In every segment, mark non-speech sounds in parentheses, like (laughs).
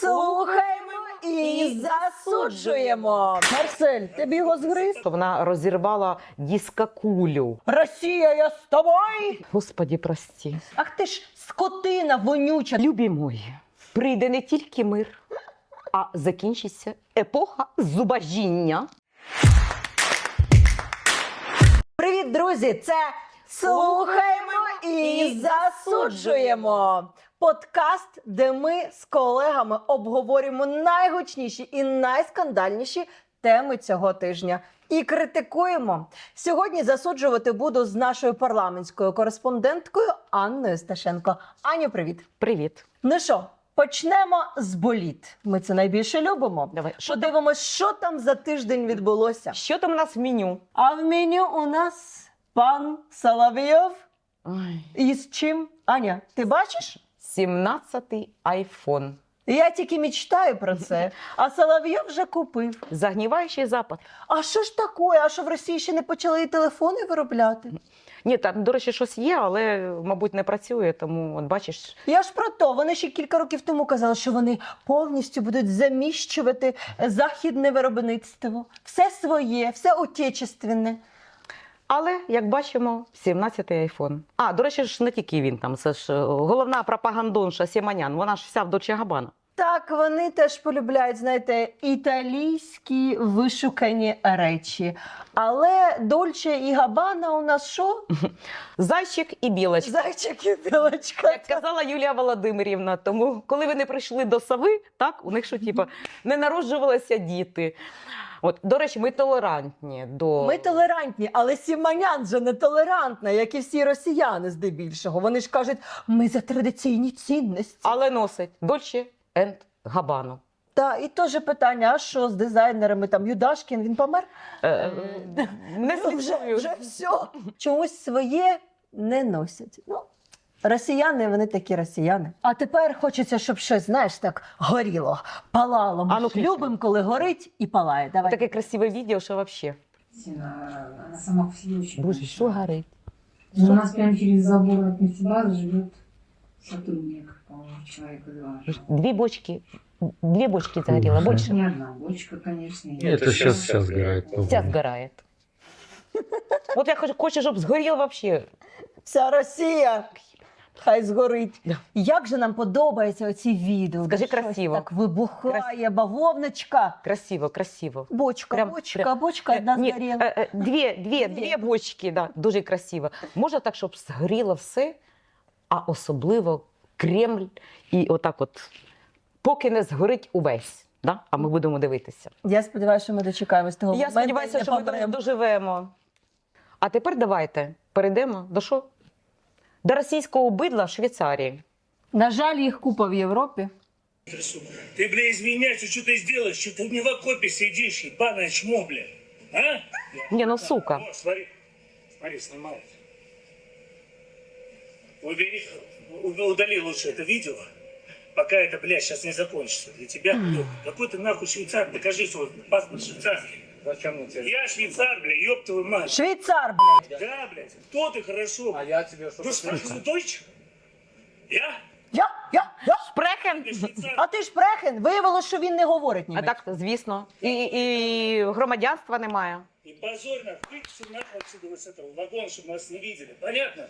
Слухаємо і засуджуємо. Марсель, тобі його згриз? що вона розірвала дискокулю. Росія, я з тобою. Господі, прості. Ах ти ж скотина вонюча. Любі мої, прийде не тільки мир, а закінчиться епоха зубожіння. Привіт, друзі! Це слухаємо і засуджуємо. Подкаст, де ми з колегами обговорюємо найгучніші і найскандальніші теми цього тижня. І критикуємо. Сьогодні засуджувати буду з нашою парламентською кореспонденткою Анною Сташенко. Аню, привіт! Привіт. Ну що, почнемо з боліт. Ми це найбільше любимо. Давай. Що, Подивимось, що там за тиждень відбулося. що там у нас в меню? А в меню у нас пан Соловйов. Ой. І з чим? Аня, ти бачиш? 17-й айфон. Я тільки мечтаю про це, а Соловйов вже купив. Загніваючий запад. А що ж таке? А що в Росії ще не почали і телефони виробляти? Ні, там, до речі, щось є, але, мабуть, не працює, тому от бачиш. Я ж про то. Вони ще кілька років тому казали, що вони повністю будуть заміщувати західне виробництво. Все своє, все отечественне. Але, як бачимо, 17-й айфон. А, до речі, ж не тільки він там. Це ж е, головна пропагандонша Сіманян. Вона ж вся в Доче Габана. Так, вони теж полюбляють, знаєте, італійські вишукані речі. Але Дольче і Габана у нас що? (laughs) Зайчик і білочка. Зайчик і білочка. Як казала Юлія Володимирівна, тому коли вони прийшли до Сави, так у них що типу, не народжувалися діти. От, до речі, ми толерантні до Ми толерантні, але Сіманян же не толерантна, як і всі росіяни здебільшого. Вони ж кажуть, ми за традиційні цінності. але носить Дольче енд Габану. Та і теж питання: а що з дизайнерами? Там Юдашкін він помер? Е, не Ну, вже, вже все. Чомусь своє не носять. Ну, росіяни, вони такі росіяни. А тепер хочеться, щоб щось, знаєш, так горіло, палало. Ми А ну, ж включи. любимо, коли горить і палає. Давай. Таке красиве відео, що взагалі. Она, она сама по себе очень Боже, большая. що горить? У нас прямо через забор от нефтебазы живет сотрудник, по-моему, человека два. Дві бочки, дві бочки загоріло, більше. Не одна бочка, конечно. и- Это сейчас сейчас сгорает. Вся згорає. (laughs) От я хочу, хочу, щоб згоріло взагалі. Вся Росія. Хай згорить. Да. Як же нам подобаються оці відео? Скажи щось красиво. Так вибухає бавовночка. Красиво, красиво. Бочка, Прям- бочка, прям- бочка одна Ні, згоріла. е, е, Дві, дві, Дві. дві бочки, да, дуже красиво. Можна так, щоб згоріло все, а особливо Кремль і отак от, поки не згорить увесь. Да? А ми будемо дивитися. Я сподіваюся, що ми дочекаємось того Я моменту. сподіваюся, що ми помремо. до- доживемо. А тепер давайте перейдемо до що? До російського бидла в Швейцарії. На жаль, їх купа в Європі. Ты, бля, извиняйся, что ты сделаешь? Что ты не в окопе сидишь, ебаное чмо, бля? А? Не, ну сука. О, смотри, смотри, снимает. Убери, у- удали лучше это видео, пока это, бля, сейчас не закончится. Для тебя, ну, какой ты нахуй швейцар, докажи свой паспорт швейцарский. Зачем на тебя? Я швейцар, бля, ёб твою мать. Швейцар, блядь. Да, блядь, кто ты хорошо? А я тебе что Ну что, ты дочь? Я? Я, я, я. Шпрехен! Ты швейцар? А ти ж прехен, виявилося, що він не говорить А німецькою. так, звісно. І, і громадянства немає. И позорь нахуй, выкинь нахуй отсюда вот с этого вагона, чтобы нас не видели. Понятно?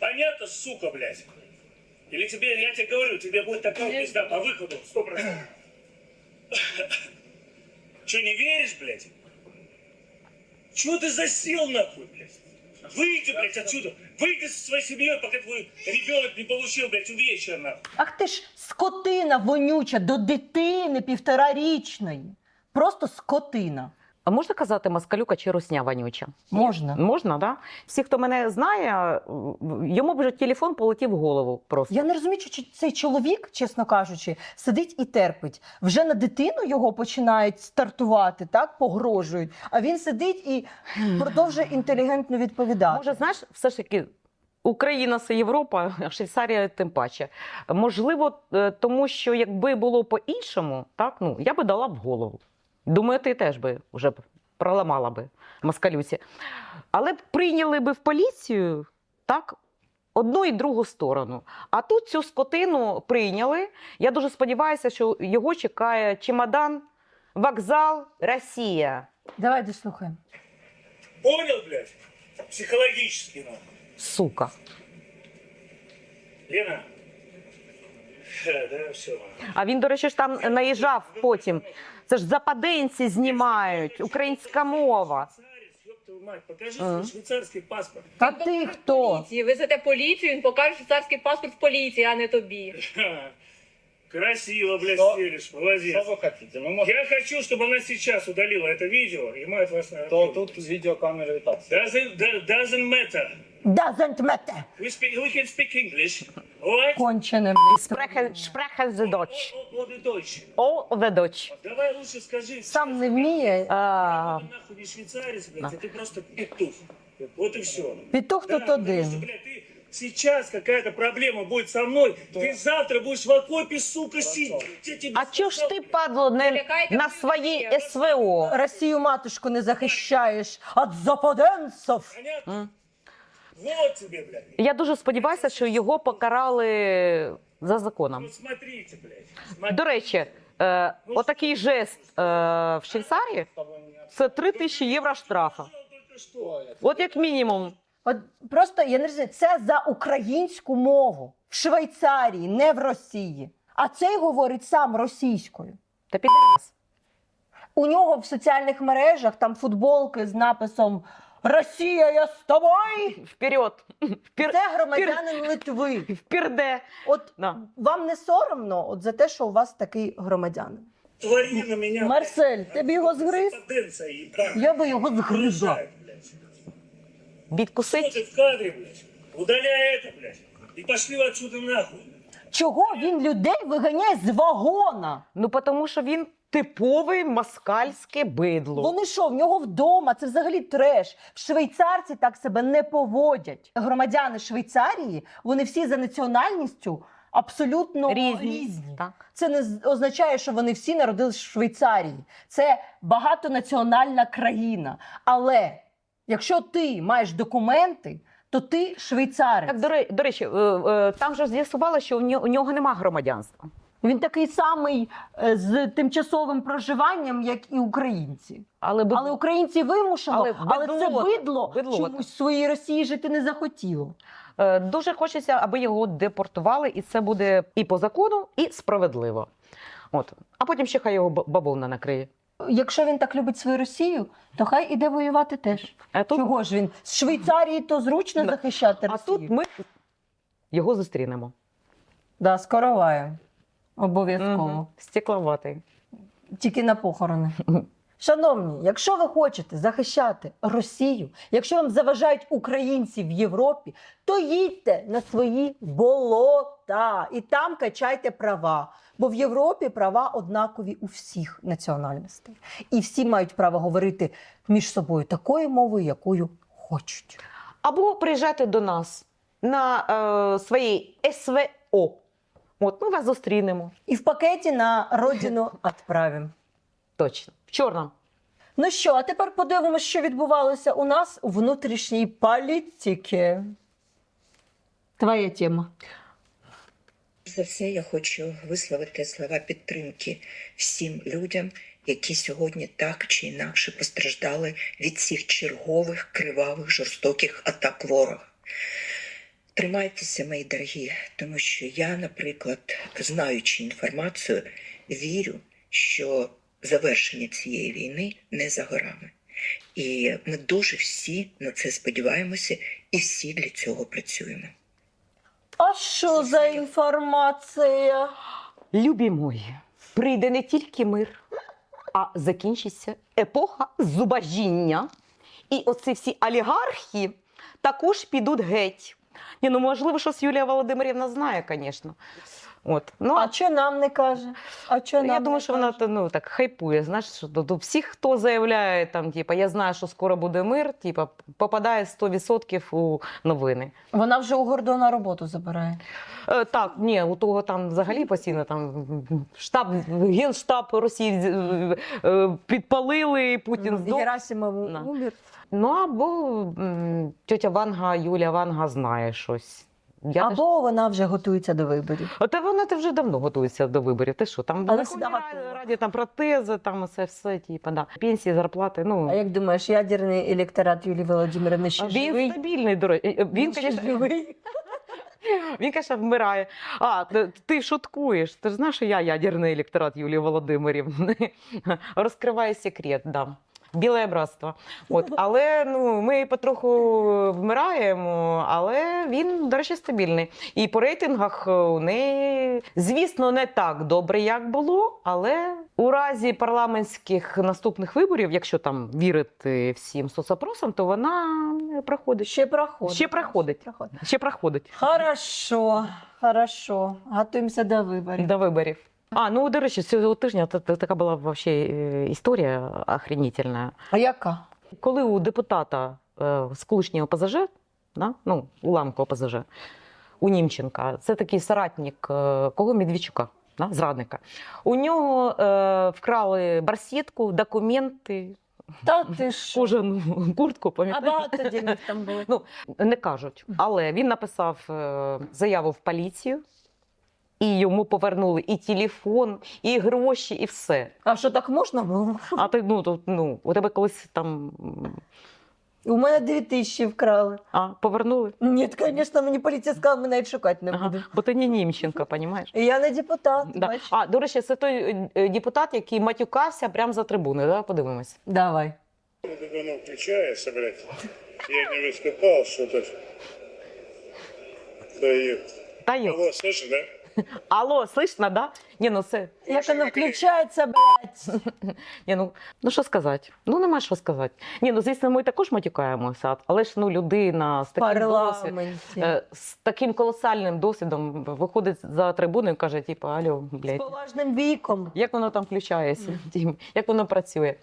Понятно, сука, блядь? Или тебе, я тебе говорю, тебе будет такая пизда по выходу, сто процентов. Че, не веришь, блядь? Чего ты засел, нахуй, блядь? Выйди, блядь, отсюда. Выйди со своей семьей, пока твой ребенок не получил, блядь, увечья, нахуй. Ах ти ж скотина вонюча до дитини півторарічної. Просто скотина. А можна казати москалюка чи русня вонюча? Можна. Можна, да? Всі, хто мене знає, йому б вже телефон полетів в голову просто. Я не розумію, чи цей чоловік, чесно кажучи, сидить і терпить. Вже на дитину його починають стартувати, так погрожують. А він сидить і продовжує інтелігентно відповідати. Може, знаєш, все ж таки. Україна це Європа, Швейцарія тим паче. Можливо, е, тому що якби було по-іншому, так ну я би дала б в голову. Думаю, ти теж би вже проламала би москалюці. Але прийняли би в поліцію, так одну і другу сторону. А тут цю скотину прийняли. Я дуже сподіваюся, що його чекає чемодан, вокзал, Росія. Давай дослухаємо. Понял, блядь? Психологически, ну. Сука. Лена. Ха, Да, все. А він, до речі, ж там наїжджав потім. Це ж западенці знімають, українська мова. Мать, покажи свій швейцарський паспорт. Та ти хто? Поліції. Везете поліцію, він покаже швейцарський паспорт в поліції, а не тобі. Ха. Красиво, блядь, Что? стелишь, молодец. Что вы хотите? Мы можем... Я хочу, чтобы она сейчас удалила это видео и мы от вас на То тут видеокамеры и так. Doesn't, that doesn't matter. Doesn't matter. We, speak, we can speak English. Alright? Кончене, блядь. Спрехен, шпрехен зе доч. О, о, о, the Deutsch. О, the доч. Давай лучше скажи. Сам не вміє. А, Ты нахуй не швейцарец, блядь, а ты просто петух. Вот и все. Петух тут один. блядь, ты сейчас какая-то проблема будет со мной, ты завтра будешь в окопе, сука, сидеть. А чого ж ти, падло, не на свої СВО? Росію матушку не захищаєш від западенців. Вот тебе, блядь. Я дуже сподіваюся, що його покарали за законом. Вот смотрите, блядь. Смотри. До речі, е, отакий жест е, в Швейцарії це 3 тисячі євро штрафа. От як мінімум. От просто я не розумію, це за українську мову в Швейцарії, не в Росії. А цей говорить сам російською. Та підраз. У нього в соціальних мережах там футболки з написом Росія, я з тобою. Вперед. Впер... Це громадянин Литви. Вперде. От Да. вам не соромно от за те, що у вас такий громадянин. Твори на меня. Марсель, тобі його згриз? Я би його згризла. Уезжай, блядь. Что Відкусить. ты в кадре, блядь? Удаляй это, блядь. И пошли вы отсюда нахуй. Чого він людей виганяє з вагона? Ну, тому що він типове москальське бидло. Вони що, в нього вдома? Це взагалі треш. Швейцарці так себе не поводять. Громадяни Швейцарії, вони всі за національністю абсолютно Різні. різні. Так. Це не з- означає, що вони всі народились в Швейцарії. Це багатонаціональна країна. Але якщо ти маєш документи, то ти швейцарець. Так, до, ре- до речі, е, е, там же з'ясувало, що у нього, у нього нема громадянства. Він такий самий е, з тимчасовим проживанням, як і українці. Але, би- Але українці вимушено, Але але, це бидлота, бидло чомусь в своїй Росії жити не захотіло. дуже хочеться, аби його депортували, і це буде і по закону, і справедливо. От. А потім ще хай його б- бабовна накриє. Якщо він так любить свою Росію, то хай іде воювати теж. А тут, Чого ж він з Швейцарії то зручно Да. захищати а Росію? тут ми його зустрінемо. да, скороваю. Обов'язково. Мгм. Стекловатий. Тільки на похорони. (laughs) Шановні, якщо ви хочете захищати Росію, якщо вам заважають українці в Європі, то їдьте на свої болота і там качайте права. Бо в Європі права однакові у всіх національностей. І всі мають право говорити між собою такою мовою, якою хочуть. Або приїжджайте до нас на е, своїй СВО. От ми вас зустрінемо. І в пакеті на родину (laughs) відправимо. Точно. В чорному. Ну що, а тепер подивимося, що відбувалося у нас у внутрішній політиці. Твоя тема. За все я хочу висловити слова підтримки всім людям, які сьогодні так чи інакше постраждали від цих чергових кривавих жорстоких атак ворога. Тримайтеся, мої дорогі, тому що я, наприклад, знаючи інформацію, вірю, що завершення цієї війни не за горами. І ми дуже всі на це сподіваємося і всі для цього працюємо. А що за інформація? Любі мої, прийде не тільки мир, а закінчиться епоха зубожіння. І оці всі олігархи також підуть геть. Ні, ну можливо, щось Юлія Володимирівна знає, звісно. От. Ну, А що нам не каже? А що нам я думаю, не що вона каже? ну, так хайпує. Знаєш, що до, до всіх, хто заявляє, там, типа, я знаю, що скоро буде мир, типа, попадає 100% у новини. Вона вже у Гордона роботу забирає. Е, так, ні, у того там взагалі постійно там штаб, генштаб Росії е, е, підпалили, Путін здох. Герасимов Да. умер. Ну або м, тьотя Ванга, Юлія Ванга знає щось. Я теж- Або вона вже готується до виборів. Оте вона ти вже давно готується до виборів. Ти що, там Але Раді- раді там протези, там це все, типу, да. Пенсії, зарплати. Ну, А як думаєш, ядерний електорат Юлії Володимирівни ще він живий? стабільний, до речі. Він, Він ще конечно, живий. (laughs) Він, звісно, вмирає. А, ти- шуткуєш. Ти ж знаєш, що я ядерний електорат Юлії Володимирівни. (laughs) Розкриваю секрет, да. Біле братство. От. (laughs) Але ну, ми потроху вмираємо, але він, до речі, стабільний. І по рейтингах у неї, звісно, не так добре, як було, але у разі парламентських наступних виборів, якщо там вірити всім соцопросам, то вона проходить. Ще проходить. Ще проходить. Ще проходить. Ще проходить. Хорошо, хорошо. Готуємося до виборів. До виборів. А, ну до речі, цього тижня та- та- така була вообще е, історія охренительна. А яка? Коли у депутата е, з колишнього ОПЗЖ, да? ну, уламку ОПЗЖ, у Німченка, це такий соратник е, кого Медведчука, да? зрадника. У нього е, вкрали барсетку, документи, Та ти (laughs) що? кожану куртку, А багато денег там було. Ну, не кажуть. Але він написав заяву в поліцію, і йому повернули і телефон, і гроші, і все. А що так можна було? А ти ну, то, ну у тебе колись там м, У мене 2 тисячі вкрали. а, повернули? Ні, звісно, мені поліція сказала, ми навіть шукати не Ага, будемо. бо ти не Німченко, розумієш? (laughs) І Я не депутат, Да. бачиш? А, до речі, це той е, е, депутат, який матюкався прямо за трибуною. Да? Подивимось. Давай. Ты ну, включаешься, блядь. Я не выступал, что-то. Да и... Та йо. Алло, слышишь, да? (laughs) Алло, слышно, да? Ні, ну це. Як воно включається, блядь. (laughs) Ні, ну, ну що сказати? Ну нема що сказати. Ні, ну звісно, ми також матюкаємося, але ж ну людина з таким парламенті. Е, з таким колосальним досвідом виходить за трибуну і каже, типу, алло, З блядь, поважним віком. як воно там включається? Тім, Як воно працює?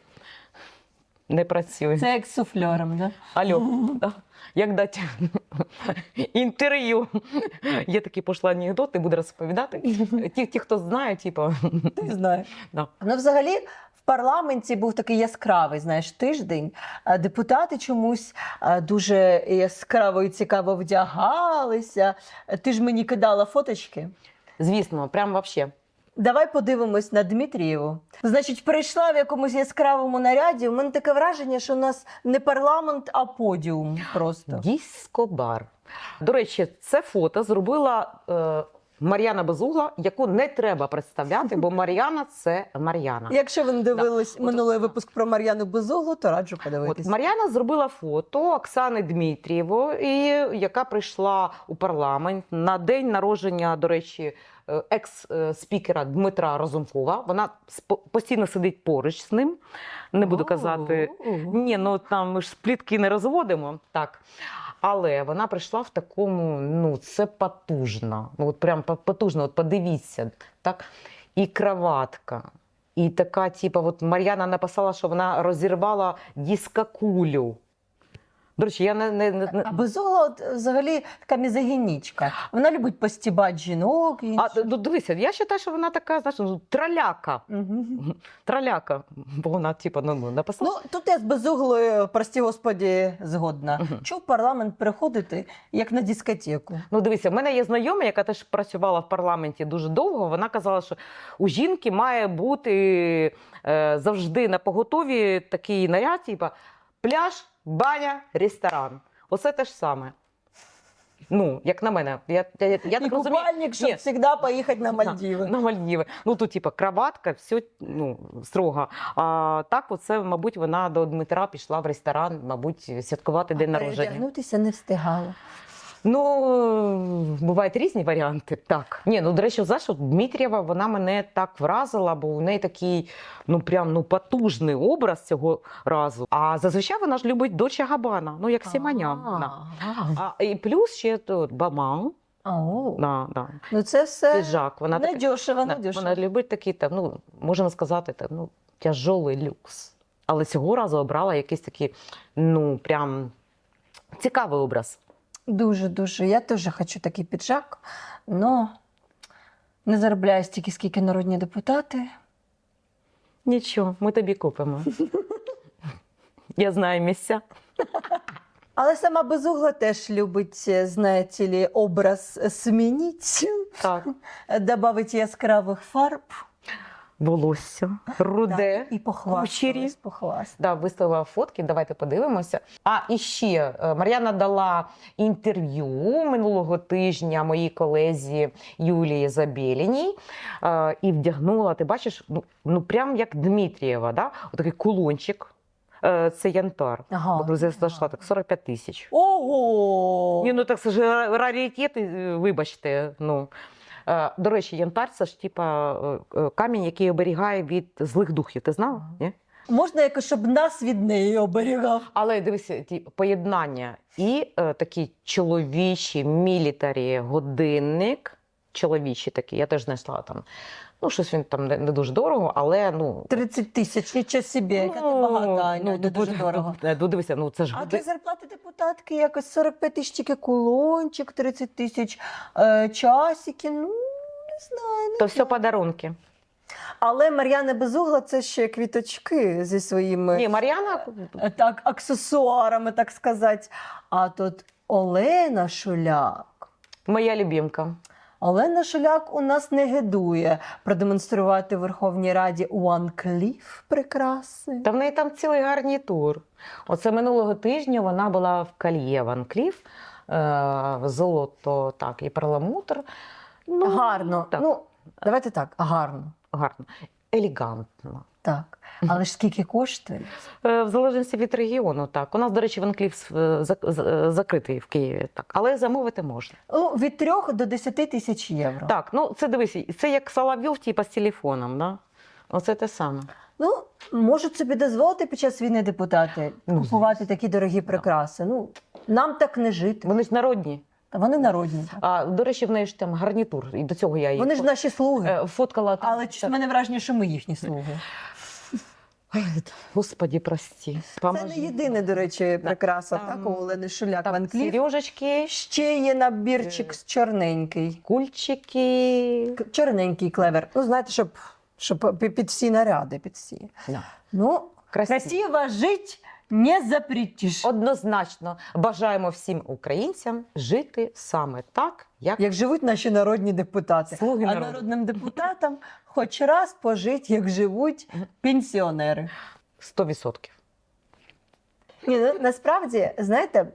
Не працює. Це як з суфльором, да? Алло, да. як дати (laughs) інтерв'ю? (laughs) Є такий пошлий анекдот, не буду розповідати. Ті, ті, хто знає, типу, Ти знаєш. Да. Ну, взагалі, в парламенті був такий яскравий, знаєш, тиждень. Депутати чомусь дуже яскраво і цікаво вдягалися. Ти ж мені кидала фоточки. звісно, прям вообще. Давай подивимось на Дмитрієву. Значить, прийшла в якомусь яскравому наряді. У мене таке враження, що у нас не парламент, а подіум просто. Діскобар. До речі, це фото зробила е, Мар'яна Безугла, яку не треба представляти, бо Мар'яна це Мар'яна. Якщо ви не дивились От- минулий випуск про Мар'яну Безуглу, то раджу От подивитись. Мар'яна зробила фото Оксани Дмитрієвої, яка прийшла у парламент на день народження, до речі, е, екс-спікера Дмитра Разумкова. Вона постійно сидить поруч з ним. Не буду казати. Ні, ну там ми ж плітки не розводимо. Так. Але вона прийшла в такому, ну це потужно. Ну, от прям по- потужно, от подивіться, так? І краватка. І така, типу, от Мар'яна написала, що вона розірвала дискокулю. До речі, я не, не, не, А Безугла от, взагалі така мізогінічка. Вона любить постібати жінок. І... А, ну, дивися, я вважаю, що вона така, знаєш, ну, траляка. Мгм. Траляка. Бо вона, типу, ну, ну, написала. Ну, тут я з безуглою, прості господі, згодна. Мгм. Чого в парламент приходити, як на дискотеку? Ну, дивися, в мене є знайома, яка теж працювала в парламенті дуже довго. Вона казала, що у жінки має бути е, завжди на поготові такий наряд, типу пляж, баня, ресторан. Оце те ж саме. Ну, як на мене. Я, я, я, і так розумію. купальник, щоб Ні. завжди поїхати на Мальдіви. На Мальдіви. Ну тут, типу, кроватка, все ну, строго. А так, оце, мабуть, вона до Дмитра пішла в ресторан, мабуть, святкувати день народження. Передягнутися не встигала. Ну, бувають різні варіанти. Так. Ні, ну до речі, знаєш, от Дмитрієва вона мене так вразила, бо у неї такий ну прям ну потужний образ цього разу. А зазвичай вона ж любить Доча Габана, ну як Сіманян. А, А і плюс ще тут Баман, да, да. Ну це все піджак. Вона не дешево, не дешево. вона любить такий там, ну можна сказати, там, ну тяжолий люкс. Але цього разу обрала якийсь такий, ну прям цікавий образ. Дуже, дуже. Я теж хочу такий піджак, але не заробляю стільки, скільки народні депутати. Нічого, ми тобі купимо. (laughs) Я знаю місця. Але сама безугла теж любить, е, знаєте ли, образ змінити, Так. (laughs) додати яскравих фарб. Волосся, руде. Так, і кучері. Да, виставила фотки, давайте подивимося. А і ще е, Мар'яна дала інтерв'ю минулого тижня моїй колезі Юлії Забєліній е, і вдягнула, ти бачиш, ну, ну прям як Дмитрієва, да? Отакий кулончик. Е, Це янтар. Ага. Друзі, зайшла так 45 тисяч. Ого! Ні, ну так це ж ра- раритети, вибачте. Ну. Е, До речі, янтар це ж типа е, е, камінь, який оберігає від злих духів. Ти знала? Ні? Можна якось, щоб нас від неї оберігав. Але дивися, ті поєднання і е, такий чоловічий мілітарі годинник. Чоловічий такий, я теж знайшла там. Ну, щось він там не, не дуже дорого, але ну. 30 тисяч, нічого собі, яка ти багата, Аня, не ну, дуже ну, дорого. Ну, дивися, ну це ж А для зарплати депутатки якось 45 тисяч тільки кулончик, 30 тисяч е, часики, ну, не знаю. Не то все подарунки. Але Мар'яна Безугла це ще квіточки зі своїми Ні, Мар'яна е, так, аксесуарами, так сказати. А тут Олена Шуляк. моя любімка. Олена Шуляк у нас не гидує продемонструвати в Верховній Раді Cliff прикраси. Та в неї там цілий гарнітур. Оце минулого тижня вона була в Кальє Ван Кліф, золото, так, і перламутр. Ну, гарно. Так, Ну, давайте так, гарно. гарно. Елегантно. Так. Але ж скільки коштує? Е, В залежності від регіону, так. У нас, до речі, Ван Кліф е, е, закритий в Києві, так. Але замовити можна. Ну, від 3 до 10 тисяч євро. Так, ну це дивись, це як Соловйов, типа з телефоном, да? Оце те саме. Ну, можуть собі дозволити під час війни депутати Ну, купувати такі дорогі прикраси. Ну, нам так не жити. Вони ж народні. Та Вони народні. А, до речі, в неї ж там гарнітур, і до цього я її Вони ж наші слуги. фоткала. там, Але в мене враження, що ми їхні слуги. (laughs) Господі, прості. Це не єдине, до речі, прикраса, так, у Олени Шуляк там Ван Кліф. сережечки, Ще є набірчик Е. з чорненький. кульчики. Чорненький клевер. Ну, знаєте, щоб, щоб під всі наряди, під всі. Да. Ну, красиво жить не запретиш. Однозначно бажаємо всім українцям жити саме так, як, Як живуть наші народні депутати. слуги а народу. народним депутатам хоч раз пожить, як живуть пенсіонери. 100%. Ні, ну, насправді, знаєте,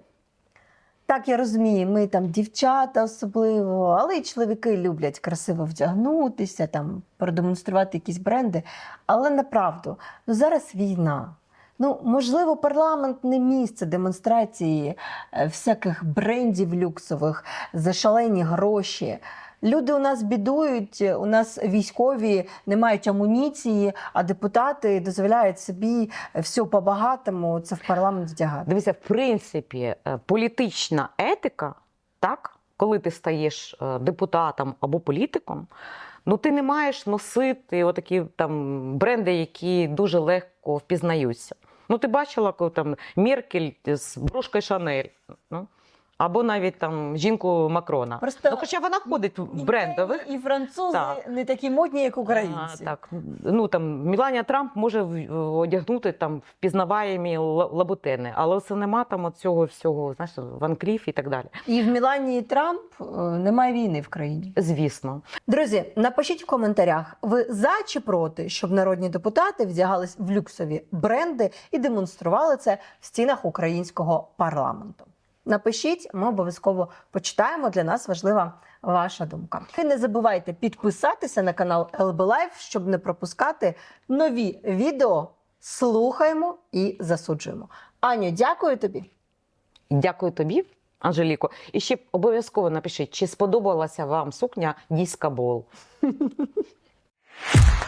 так я розумію, ми там дівчата особливо, але і чоловіки люблять красиво вдягнутися, там продемонструвати якісь бренди. Але направду, ну зараз війна. Ну, можливо, парламент не місце демонстрації е, всяких брендів люксових за шалені гроші. Люди у нас бідують, у нас військові не мають амуніції, а депутати дозволяють собі все по-багатому це в парламент вдягати. Дивіться, в принципі, е, політична етика, так, коли ти стаєш е, депутатом або політиком, ну ти не маєш носити отакі там бренди, які дуже легко впізнаються. Ну, ти бачила, там Меркель з брошкою Шанель. Ну, або навіть там жінку Макрона. Просто Ну, хоча вона ходить в брендових. і французи Так. не такі модні, як українці. А, так, ну там Міланія Трамп може одягнути там впізнаваємі лабутени, але це нема там от цього всього, знаєш, Ван Кліф і так далі. І в Мілані і Трамп е, немає війни в країні. Звісно. Друзі, напишіть в коментарях, ви за чи проти, щоб народні депутати вдягались в люксові бренди і демонстрували це в стінах українського парламенту. Напишіть, ми обов'язково почитаємо. Для нас важлива ваша думка. І не забувайте підписатися на канал LB Life, щоб не пропускати нові відео. Слухаємо і засуджуємо. Аню, дякую тобі. Дякую тобі, Анжеліко. І ще обов'язково напишіть, чи сподобалася вам сукня Діска Бол. (laughs)